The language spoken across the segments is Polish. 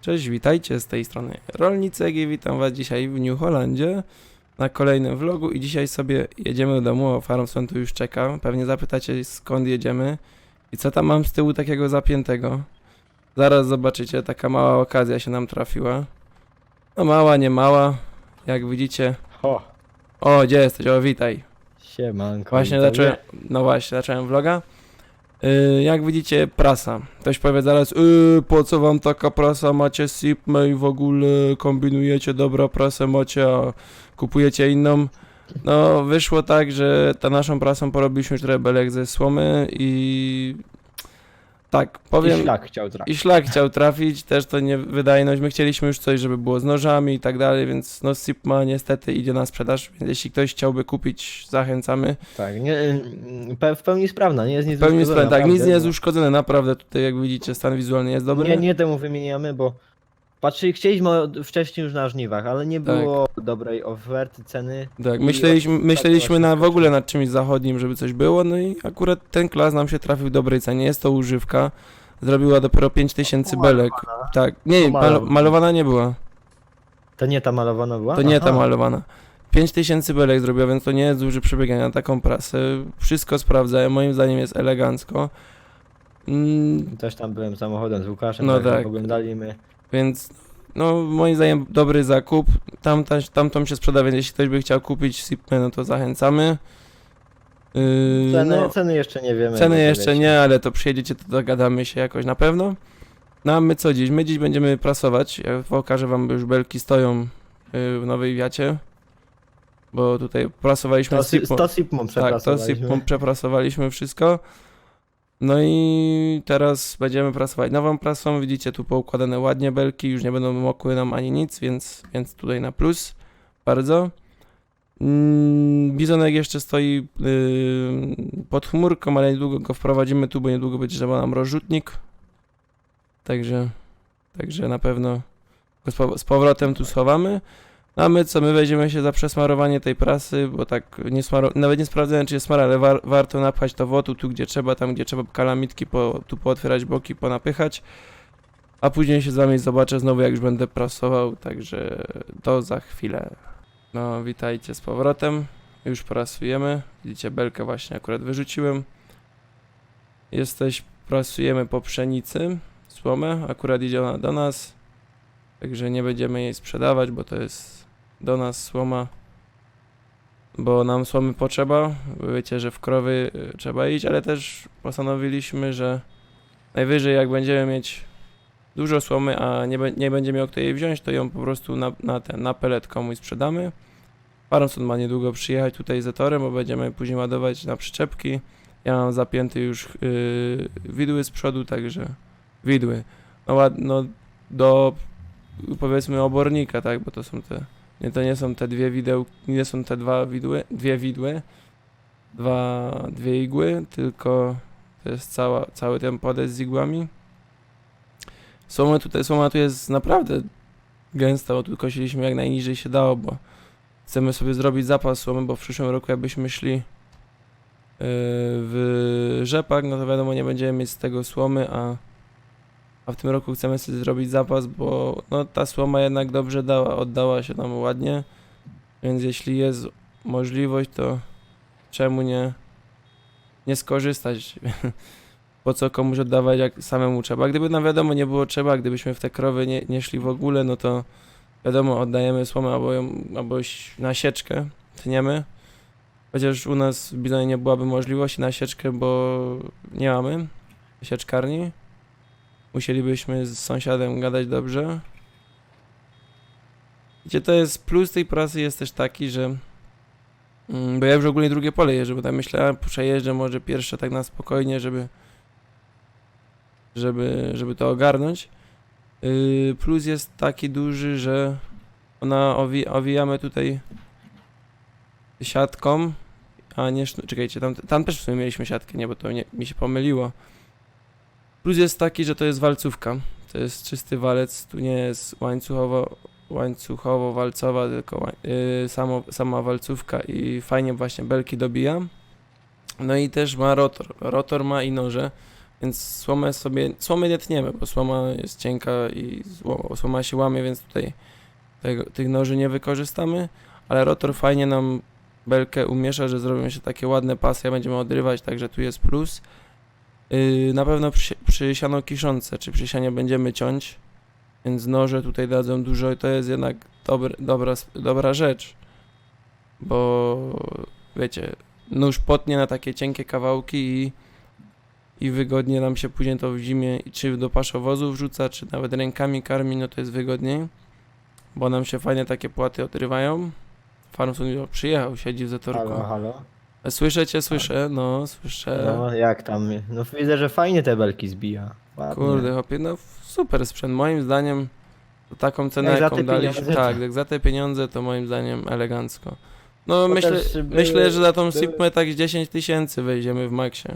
Cześć, witajcie z tej strony Rolnicek i witam was dzisiaj w New Hollandzie na kolejnym vlogu i dzisiaj sobie jedziemy do domu, o Farmson tu już czeka. Pewnie zapytacie skąd jedziemy i co tam mam z tyłu takiego zapiętego. Zaraz zobaczycie, taka mała okazja się nam trafiła. No mała, nie mała, jak widzicie. Ho, O, gdzie jesteś? O, witaj. siemanko. Właśnie zacząłem, no właśnie, zacząłem vloga. Yy, jak widzicie, prasa. Ktoś powie zaraz, yy, po co wam taka prasa, macie Sipme i w ogóle kombinujecie, dobra prasę macie, a kupujecie inną. No, wyszło tak, że ta naszą prasą porobiliśmy już trochę belek ze słomy i tak, powiem... I szlak chciał trafić. I szlak chciał trafić, też to nie wydajność. My chcieliśmy już coś, żeby było z nożami i tak dalej, więc no Sipma niestety idzie na sprzedaż, więc jeśli ktoś chciałby kupić, zachęcamy. Tak, nie, pe, w pełni sprawna, nie jest nic W pełni uszkodzona, sprawę, tak, nic nie jest bo- uszkodzone, naprawdę tutaj jak widzicie stan wizualny jest dobry. Nie, nie temu wymieniamy, bo patrzy, chcieliśmy wcześniej już na żniwach, ale nie Tak. było dobrej oferty, ceny. Tak, I myśleliśmy, od- myśleliśmy tak na, w właśnie ogóle nad czymś zachodnim, żeby coś było, no i akurat ten klas nam się trafił w dobrej cenie, jest to używka, zrobiła dopiero 5000 belek. Tak, nie, mal, Pomalowana. malowana nie była, To nie ta malowana była? to nie ta Aha. malowana. 5000 belek zrobiła, więc to nie jest duży przebieganie na taką prasę. Wszystko sprawdzają, moim zdaniem jest elegancko. Mm, Też tam byłem samochodem z Łukaszem, No no tak. oglądaliśmy. Więc no moim zdaniem dobry zakup. Tamta, tamtą się sprzeda, więc jeśli ktoś by chciał kupić Sipmę, no to zachęcamy. Yy, Ceny, no, ceny jeszcze nie wiemy. ceny jeszcze wiecie. nie, ale to przyjedziecie, to dogadamy się jakoś na pewno. No a my co dziś? My dziś będziemy prasować. Ja pokażę wam, bo już belki stoją yy, w nowej wiacie. Bo tutaj prasowaliśmy To, z si- Sipmą. to Sipmą Tak, to. Sipmą przeprasowaliśmy wszystko. No i teraz będziemy prasować nową prasą. Widzicie tu poukładane ładnie belki, już nie będą mokły nam ani nic, więc, więc tutaj na plus. Bardzo. Mm, Bizonek jeszcze stoi yy, pod chmurką, ale niedługo go wprowadzimy tu, bo niedługo będzie trzeba nam rozrzutnik. Także, także na pewno go z, pow- z powrotem tu schowamy. A my co, my weźmiemy się za przesmarowanie tej prasy, bo tak nie smaro, nawet nie sprawdzałem czy jest smar, ale war, warto napchać to wotu tu gdzie trzeba, tam gdzie trzeba kalamitki po, tu pootwierać boki, ponapychać. A później się z wami zobaczę znowu jak już będę prasował, także to za chwilę. No witajcie z powrotem, już prasujemy, widzicie belkę właśnie akurat wyrzuciłem. Jesteś, prasujemy po pszenicy, słomę, akurat idzie ona do nas. Także nie będziemy jej sprzedawać, bo to jest do nas słoma. Bo nam słomy potrzeba. Wiecie, że w krowy y, trzeba iść, ale też postanowiliśmy, że najwyżej jak będziemy mieć dużo słomy, a nie, nie będzie miał kto jej wziąć, to ją po prostu na, na ten na pelet komuś sprzedamy. Paronson ma niedługo przyjechać tutaj z torem, bo będziemy później ładować na przyczepki. Ja mam zapięty już yy, widły z przodu, także widły. No, no do powiedzmy obornika, tak, bo to są te, nie, to nie są te dwie wideł, nie są te dwa widły, dwie widły, dwa, dwie igły, tylko to jest cała, cały ten podest z igłami. Słoma tutaj, słoma tu jest naprawdę gęsta, bo tu kosiliśmy jak najniżej się dało, bo chcemy sobie zrobić zapas słomy, bo w przyszłym roku jakbyśmy szli yy, w rzepak, no to wiadomo nie będziemy mieć z tego słomy, a a w tym roku chcemy sobie zrobić zapas, bo no, ta słoma jednak dobrze dała, oddała się nam ładnie, więc jeśli jest możliwość, to czemu nie, nie skorzystać? po co komuś oddawać, jak samemu trzeba? Gdyby nam wiadomo nie było trzeba, gdybyśmy w te krowy nie, nie szli w ogóle, no to wiadomo, oddajemy słomę albo, ją, albo na sieczkę tniemy. Chociaż u nas w Bizonie nie byłaby możliwości na sieczkę, bo nie mamy sieczkarni. Musielibyśmy z sąsiadem gadać dobrze. Gdzie to jest plus tej prasy jest też taki, że mm, bo ja już ogólnie drugie pole jeżdżę, bo tam myślałem, przejeżdżę może pierwsze tak na spokojnie, żeby żeby, żeby to ogarnąć. Yy, plus jest taki duży, że ona owi, owijamy tutaj siatką, a nie, czekajcie, tam, tam też w sumie mieliśmy siatkę, nie, bo to nie, mi się pomyliło. Plus jest taki, że to jest walcówka. To jest czysty walec, tu nie jest łańcuchowo, łańcuchowo-walcowa, tylko yy, samo, sama walcówka i fajnie właśnie belki dobija. No i też ma rotor. Rotor ma i noże. Więc słomę sobie, słomy nie tniemy, bo słoma jest cienka i słoma się łamie, więc tutaj tego, tych noży nie wykorzystamy, ale rotor fajnie nam belkę umiesza, że zrobią się takie ładne pasy, będziemy odrywać, także tu jest plus. Yy, na pewno przy, przy siano kiszące, czy przy sianie będziemy ciąć, więc noże tutaj dadzą dużo i to jest jednak dobry, dobra, dobra rzecz, bo wiecie, nóż potnie na takie cienkie kawałki i, i wygodnie nam się później to w zimie, czy do paszowozu wrzuca, czy nawet rękami karmi, no to jest wygodniej, bo nam się fajnie takie płaty odrywają. Farmson już przyjechał, siedzi w zatorku. Halo, halo. Słyszę cię, słyszę, no, słyszę. No jak tam? No widzę, że fajnie te belki zbija. Ładnie. Kurde, chłopie, no super sprzęt. Moim zdaniem za taką cenę, Jak za jaką te daliśmy. pieniądze, Tak, to- jak za te pieniądze, to moim zdaniem elegancko. No Bo myślę, też myślę, że za tą były- Sigmę tak z 10 tysięcy wejdziemy w maksie.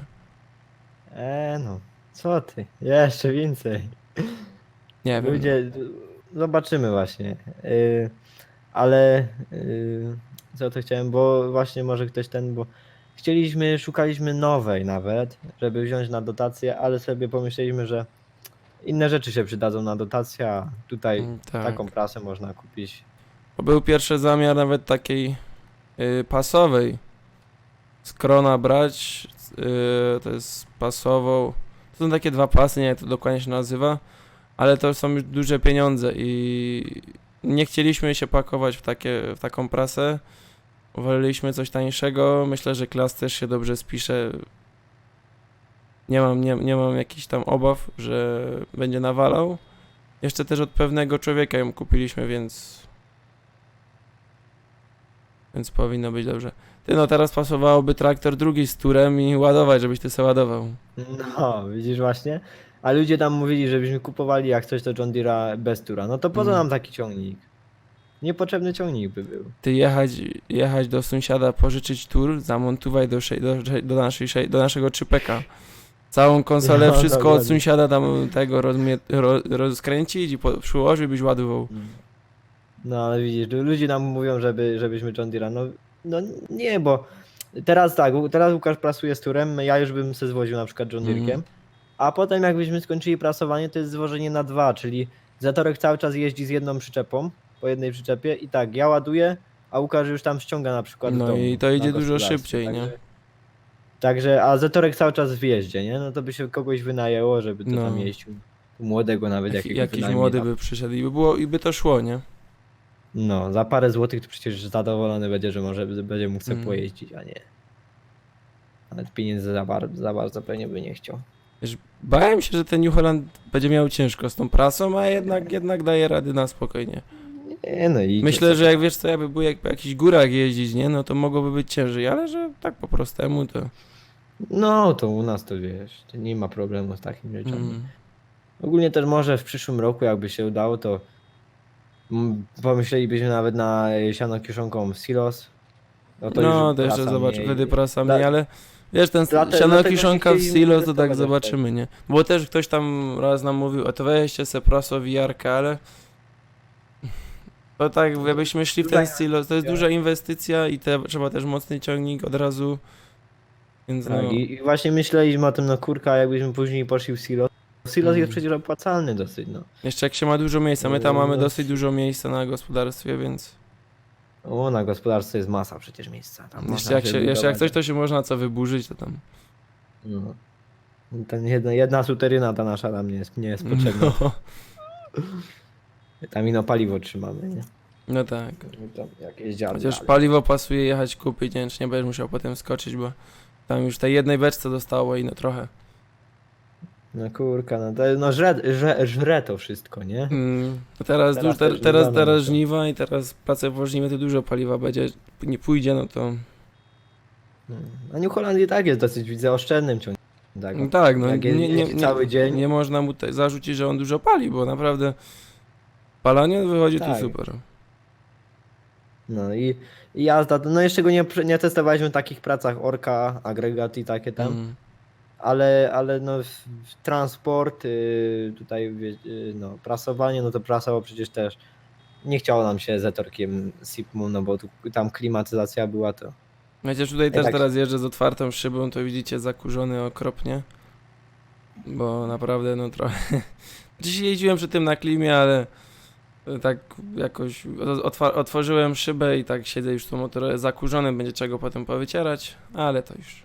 E no, co ty? Jeszcze więcej. Nie wiem. Ludzie, zobaczymy właśnie. Y, ale y, co to chciałem, bo właśnie może ktoś ten, bo chcieliśmy, szukaliśmy nowej nawet, żeby wziąć na dotację, ale sobie pomyśleliśmy, że inne rzeczy się przydadzą na dotację, a tutaj Mm, tak. taką prasę można kupić. Bo był pierwszy zamiar nawet takiej y, pasowej. Z krona brać, y, to jest pasową. To są takie dwa pasy, nie wiem jak to dokładnie się nazywa, ale to są już duże pieniądze i nie chcieliśmy się pakować w, takie, w taką prasę. Woleliśmy coś tańszego. Myślę, że klas też się dobrze spisze. Nie mam, nie, nie mam jakichś tam obaw, że będzie nawalał. Jeszcze też od pewnego człowieka ją kupiliśmy, więc więc powinno być dobrze. Ty no teraz pasowałoby traktor drugi z turem i ładować, żebyś ty se ładował. No, widzisz właśnie? A ludzie tam mówili, żebyśmy kupowali jak coś to John Deere'a bez tura. No to po co Mhm. nam taki ciągnik? Niepotrzebny ciągnik by był. Ty jechać, jechać do sąsiada, pożyczyć tur, zamontować do, sze- do, do, naszej, sze- do naszego czypeka. Całą konsolę, No, wszystko od dokładnie. sąsiada tam tego rozmie- ro, rozkręcić i po, przyłożyć, byś ładował. No ale widzisz, lu- ludzie nam mówią, żeby, żebyśmy John Deere'a, no, no nie, bo teraz tak, teraz Łukasz prasuje z turem, ja już bym se zwoził na przykład John Deere'kiem, Mhm. A potem jakbyśmy skończyli prasowanie, to jest zwożenie na dwa, czyli zatorek cały czas jeździ z jedną przyczepą, po jednej przyczepie i tak, ja ładuję, a Łukasz już tam ściąga na przykład w No domu, i to na idzie dużo gospodarstwie, szybciej, nie? także- Także, a zatorek cały czas w jeździe, nie? No to by się kogoś wynajęło, żeby to No. tam jeździł. Młodego nawet Jak, jakiś wynajmie młody tam. by przyszedł i by, było, i by to szło, nie? No, za parę złotych to przecież zadowolony będzie, że może będzie mógł sobie Mm. pojeździć, a nie. Nawet pieniędzy za, bar- za bardzo pewnie by nie chciał. Wiesz, bałem się, że ten New Holland będzie miał ciężko z tą prasą, a jednak, jednak daje rady na spokojnie. Nie, no i Myślę, że jak wiesz co, jakby był jak po jakichś górach jeździć, nie, no to mogłoby być ciężej, ale że tak po prostemu to... No, to u nas to wiesz, to nie ma problemu z takimi rzeczami. Mm. Ogólnie też może w przyszłym roku, jakby się udało, to pomyślelibyśmy nawet na siano kieszonką silos. No No, już to jeszcze prasa mniej. wtedy prasa Dla- mniej, ale wiesz, ten Dlate- siano kiszonka w silo, to tak zobaczymy, nie? Bo też ktoś tam raz nam mówił, a to weźcie se praso wiarkę, ale... To tak, jakbyśmy szli w ten silo, to jest duża inwestycja i te, trzeba też mocny ciągnik od razu, więc no... Tak, i, I właśnie myśleliśmy o tym, no kurka, jakbyśmy później poszli w silos. Silos jest przecież opłacalny dosyć, no. Jeszcze jak się ma dużo miejsca, my tam mamy No. dosyć dużo miejsca na gospodarstwie, więc... O, na gospodarstwie jest masa przecież miejsca. Tam Jeszcze można jak, się, jeszcze jak budować. coś, to się można co wyburzyć, to tam... No. Ten jedna, jedna suteryna ta nasza tam nie jest, nie jest potrzebna. No, Tam ino paliwo trzymamy, nie? no tak. Tam jakieś dziady. Chociaż ale- paliwo pasuje jechać kupić, nie wiem, czy nie będziesz musiał potem skoczyć, bo tam już tej jednej beczce dostało i no trochę. No kurka, no, to, no żre, żre, żre to wszystko, nie? Mm, no teraz, Teraz teraz, te, teraz, żniwa teraz żniwa i teraz pracę w żniwie to dużo paliwa będzie, nie pójdzie, no to... A New Holland i tak jest dosyć, widzę, oszczędnym ciągiem. Tak, No tak, no Jak nie, nie, nie, cały dzień. nie można mu te, zarzucić, że on dużo pali, bo naprawdę palanie wychodzi tu Tak. super. No i, i jazda, no jeszcze go nie, nie testowaliśmy w takich pracach Orka, agregat i takie tam, Mm. Ale, ale no transport, y, tutaj y, no prasowanie, no to prasowo przecież też nie chciało nam się zetorkiem Sipmu, no bo tu, tam klimatyzacja była to. Chociaż tutaj też tak- teraz jeżdżę z otwartą szybą, to widzicie zakurzony okropnie. bo naprawdę no trochę... Dziś jeździłem przy tym na klimie, ale tak jakoś otworzyłem szybę i tak siedzę już tu motor zakurzony, będzie czego potem powycierać, ale to już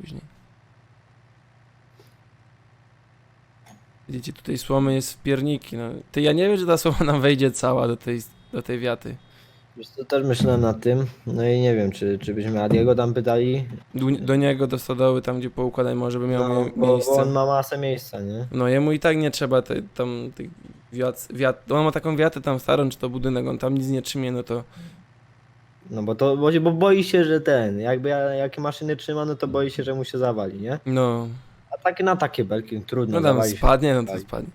później. Widzicie, tutaj słomy jest w pierniki. No. Ty, ja nie wiem, czy ta słoma nam wejdzie cała do tej, do tej wiaty. Wiesz co, też myślałem nad tym, no i nie wiem, czy, czy byśmy Adiego tam pytali, Do, do niego, do stodoły, tam gdzie poukładać może by miał no, mie- bo, bo miejsce. on ma masę miejsca, nie? No jemu i tak nie trzeba te, tam tych wiat, wiat, on ma taką wiatę tam starą, czy to budynek, on tam nic nie trzymie, no to No bo to, bo, bo boi się, że ten, jakby ja- jakie maszyny trzyma, no to boi się, że mu się zawali, nie? no, tak na takie belki trudno no tam się. spadnie, no to spadnie.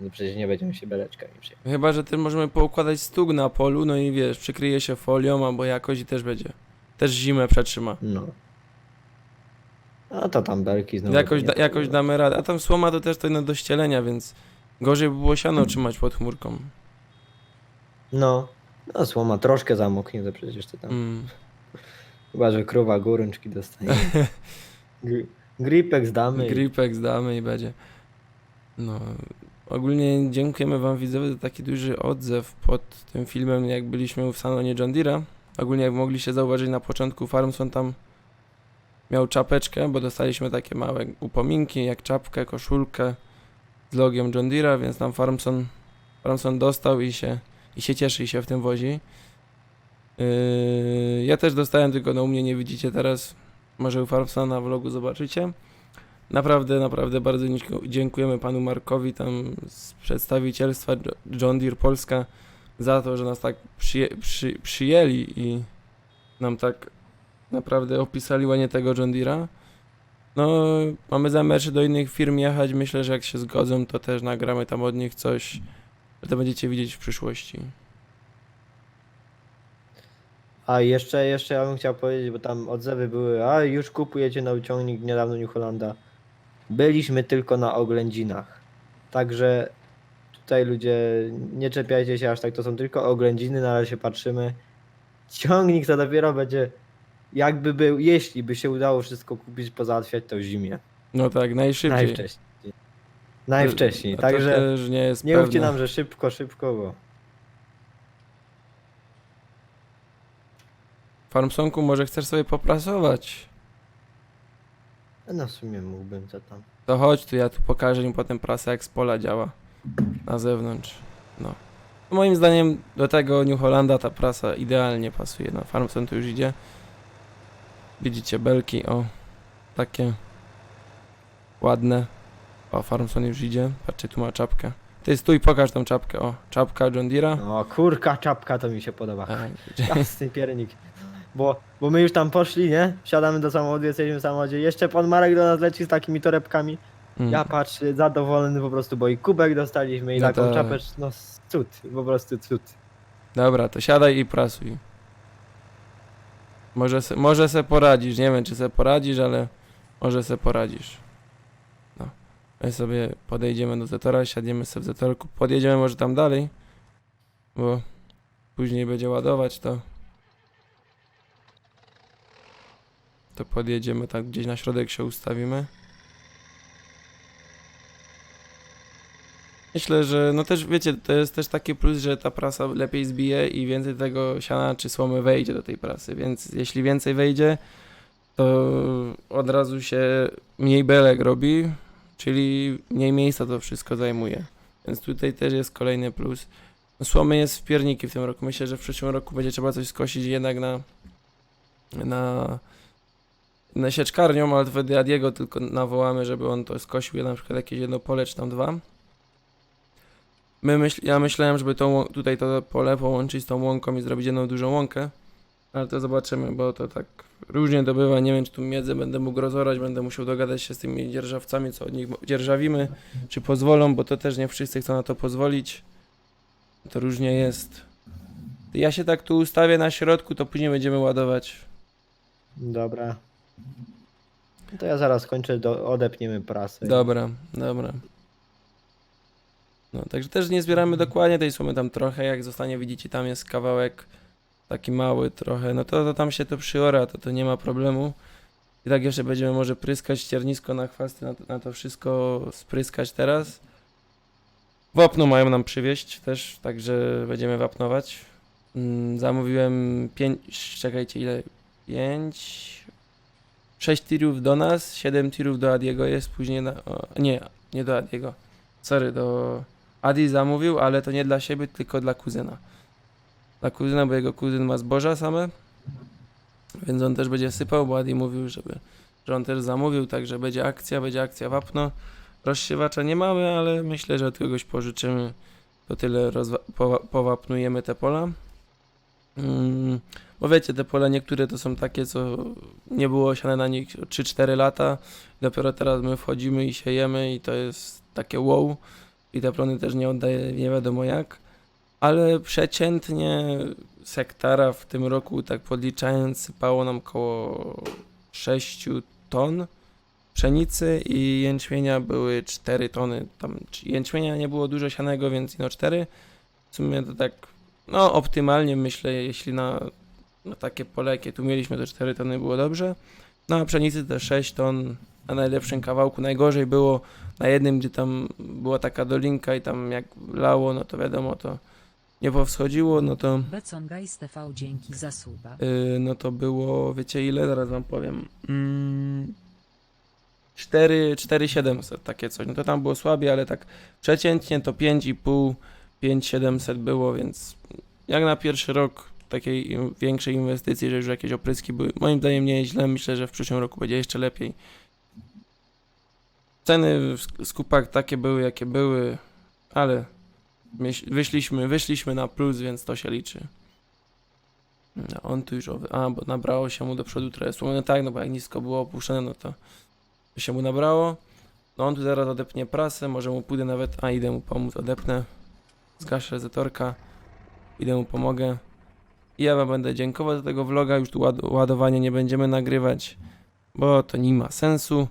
No przecież nie będziemy się beleczkami przejmować. Chyba, że ty możemy poukładać stóg na polu, no i wiesz, przykryje się folią albo jakoś i też będzie. Też zimę przetrzyma. No. A to tam belki znowu. Jakoś, da, jakoś damy radę. A tam słoma to też to no do ścielenia, więc gorzej by było siano trzymać pod chmurką. No. No słoma troszkę zamoknie, to przecież to tam. Mm. Chyba, że krowa gorączki dostanie. Gr- Gripek zdamy. Gripek zdamy i będzie. No, ogólnie dziękujemy wam widzowie za taki duży odzew pod tym filmem, jak byliśmy w salonie John Deere'a. Ogólnie jak mogliście zauważyć na początku Farmson tam miał czapeczkę, bo dostaliśmy takie małe upominki, jak czapkę, koszulkę z logiem John Deere'a, więc tam Farmson, Farmson dostał i się, i się cieszy i się w tym wozi. Yy, ja też dostałem, tylko no u mnie nie widzicie teraz. Może u Farmsona na vlogu zobaczycie. Naprawdę, naprawdę bardzo dziękujemy panu Markowi tam z przedstawicielstwa Jo- John Deere Polska za to, że nas tak przyje, przy, przyjęli i nam tak naprawdę opisali ładnie tego John Deere'a. No, mamy zamiar do innych firm jechać. Myślę, że jak się zgodzą, to też nagramy tam od nich coś, że to będziecie widzieć w przyszłości. A jeszcze, jeszcze ja bym chciał powiedzieć, bo tam odzewy były, a już kupujecie na uciągnik niedawno New Hollanda. Byliśmy tylko na oględzinach. Także tutaj ludzie, nie czepiajcie się aż tak, to są tylko oględziny, na razie patrzymy. Ciągnik to dopiero będzie, jakby był, jeśli by się udało wszystko kupić, pozałatwiać to w zimie. No tak, najszybciej. Najwcześniej. Najwcześniej, A to także też nie jest nie mówcie nam, że szybko, szybko, bo... Farmsonku, może chcesz sobie poprasować? No w sumie mógłbym, co tam. To chodź tu, ja tu pokażę im potem prasa jak z pola działa na zewnątrz. No. Moim zdaniem do tego New Hollanda ta prasa idealnie pasuje. No, Farmson tu już idzie. Widzicie belki, o. Takie ładne. O, Farmson już idzie. Patrzcie, tu ma czapkę. Ty stój, pokaż tą czapkę. O, czapka John Deere'a. O, kurka, czapka to mi się podoba. Jasny piernik. Bo, bo my już tam poszli, nie? Wsiadamy do samochodu, jesteśmy w samochodzie. Jeszcze pan Marek do nas leci z takimi torebkami. mm. Ja patrzę, zadowolony po prostu, bo i kubek dostaliśmy i No taką tak. czapecz, no cud, po prostu cud. Dobra, to siadaj i prasuj. Może se, może se poradzisz, nie wiem czy se poradzisz, ale może se poradzisz. No. My sobie podejdziemy do Zetora, siadziemy sobie w Zetorku, podjedziemy może tam dalej, bo później będzie ładować to. To podjedziemy tak gdzieś na środek się ustawimy. Myślę, że no też wiecie, to jest też taki plus, że ta prasa lepiej zbije i więcej tego siana czy słomy wejdzie do tej prasy, więc jeśli więcej wejdzie, to od razu się mniej belek robi, czyli mniej miejsca to wszystko zajmuje. Więc tutaj też jest kolejny plus. No, słomy jest w pierniki w tym roku. Myślę, że w przyszłym roku będzie trzeba coś skosić jednak na na na sieczkarnią, ale wtedy Adiego tylko nawołamy, żeby on to skosił na przykład jakieś jedno pole czy tam dwa. My myśl, ja myślałem, żeby tą, tutaj to pole połączyć z tą łąką i zrobić jedną dużą łąkę, ale to zobaczymy, bo to tak różnie dobywa. Nie wiem, czy tu miedzę będę mógł rozorać, będę musiał dogadać się z tymi dzierżawcami, co od nich dzierżawimy, czy pozwolą, bo to też nie wszyscy chcą na to pozwolić. To różnie jest. Ja się tak tu ustawię na środku, to później będziemy ładować. Dobra. To ja zaraz kończę, do, odepniemy prasę. Dobra, dobra. No, także też nie zbieramy dokładnie tej sumy tam trochę, jak zostanie, widzicie, tam jest kawałek taki mały trochę, no to, to tam się to przyora, to to nie ma problemu. I tak jeszcze będziemy może pryskać ściernisko na chwasty, na na to wszystko spryskać teraz. Wapno mają nam przywieźć też, także będziemy wapnować. Mm, zamówiłem pięć, czekajcie ile? Pięć, sześć tirów do nas, siedem tirów do Adiego jest później na, o, nie, nie do Adiego, sorry, do Adi zamówił, ale to nie dla siebie, tylko dla kuzyna. Dla kuzyna, bo jego kuzyn ma zboża same, więc on też będzie sypał, bo Adi mówił, żeby, że on też zamówił, także będzie akcja, będzie akcja wapno. Rozsiewacza nie mamy, ale myślę, że od kogoś pożyczymy. To tyle powapnujemy te pola. Mm, bo wiecie, te pola niektóre to są takie, co nie było siane na nich 3-4 lata. Dopiero teraz my wchodzimy i siejemy i to jest takie wow. I te plony też nie oddaje nie wiadomo jak. Ale przeciętnie z hektara w tym roku, tak podliczając, sypało nam około 6 ton pszenicy i jęczmienia były 4 tony. Tam jęczmienia nie było dużo sianego, więc no 4. W sumie to tak, no optymalnie myślę, jeśli na, na takie pole, jakie tu mieliśmy, to 4 tony było dobrze. No a pszenicy te 6 ton na najlepszym kawałku. Najgorzej było na jednym, gdzie tam była taka dolinka i tam jak lało, no to wiadomo, to nie powschodziło, no to... TV dzięki za suba. Yy, no to było, wiecie ile? Zaraz wam powiem. Mm, 4, 4700, takie coś. No to tam było słabiej, ale tak przeciętnie to 5,5, 5700 było, więc jak na pierwszy rok takiej większej inwestycji, że już jakieś opryski były, moim zdaniem nie jest źle, myślę, że w przyszłym roku będzie jeszcze lepiej. Ceny w sk- skupach takie były, jakie były, ale wyszliśmy, wyszliśmy na plus, więc to się liczy. No, on tu już, a, bo nabrało się mu do przodu słomy, no tak, no bo jak nisko było opuszczone, no to się mu nabrało. No on tu zaraz odepnie prasę, może mu pójdę nawet, a idę mu pomóc, odepnę, zgaszę zatorka, idę mu pomogę. Ja wam będę dziękował za tego vloga, już tu ład ładowania nie będziemy nagrywać, bo to nie ma sensu.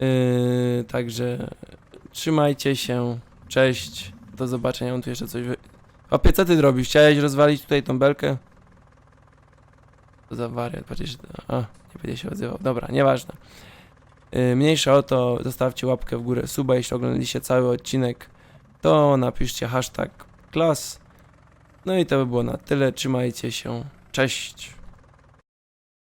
Yy, także trzymajcie się, cześć, do zobaczenia, on tu jeszcze coś wy... Opie, co ty robisz? Chciałeś rozwalić tutaj tą belkę? Co za wariat, patrz, a, nie będzie się odzywał. Dobra, nieważne. Yy, mniejsza o to, zostawcie łapkę w górę, suba, jeśli oglądaliście cały odcinek, to napiszcie hashtag klas. No i to by było na tyle, trzymajcie się, cześć.